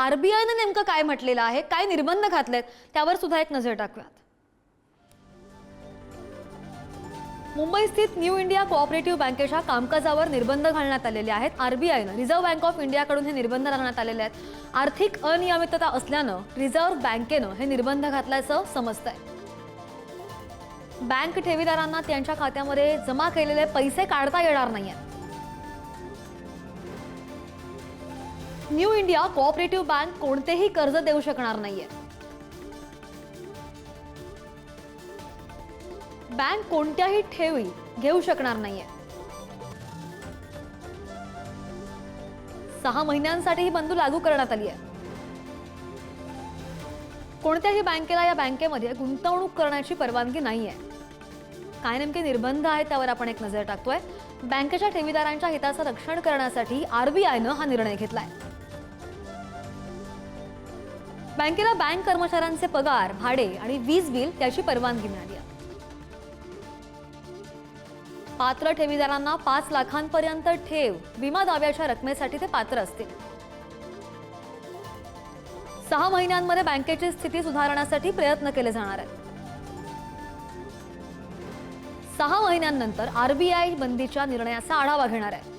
आरबीआयनं नेमकं काय म्हटलेलं आहे? काय निर्बंध घातलेत? त्यावर सुद्धा एक नजर टाकूयात. मुंबई स्थित न्यू इंडिया कोऑपरेटिव्ह बँकेच्या कामकाजावर निर्बंध घालण्यात आलेले आहेत. आरबीआयनं रिझर्व्ह बँक ऑफ इंडियाकडून हे निर्बंध घालण्यात आलेले आहेत. आर्थिक अनियमितता असल्यानं रिझर्व्ह बँकेनं हे निर्बंध घातल्याचं समजतंय. बँक ठेवीदारांना त्यांच्या खात्यामध्ये जमा केलेले पैसे काढता येणार नाहीयेत. न्यू इंडिया कोऑपरेटिव्ह बँक कोणतेही कर्ज देऊ शकणार नाहीये. बँक कोणत्याही ठेवी घेऊ शकणार नाहीये. सहा महिन्यांसाठी ही बंदी लागू करण्यात आली आहे कोणत्याही बँकेला या बँकेमध्ये गुंतवणूक करण्याची परवानगी नाही आहे काय नेमके निर्बंध आहेत त्यावर आपण एक नजर टाकतोय. बँकेच्या ठेवीदारांच्या हिताचं रक्षण करण्यासाठी आरबीआयनं हा निर्णय घेतलाय. बँकेला बँक कर्मचाऱ्यांचे पगार भाडे आणि वीज बिल त्याची परवानगी मिळाली आहे. पात्र ठेवीदारांना पाच लाखांपर्यंत ठेव विमा दाव्याच्या रकमेसाठी ते पात्र असतील. सहा महिन्यांमध्ये बँकेची स्थिती सुधारण्यासाठी प्रयत्न केले जाणार आहेत. सहा महिन्यांनंतर आरबीआय बंदीच्या निर्णयाचा आढावा घेणार आहे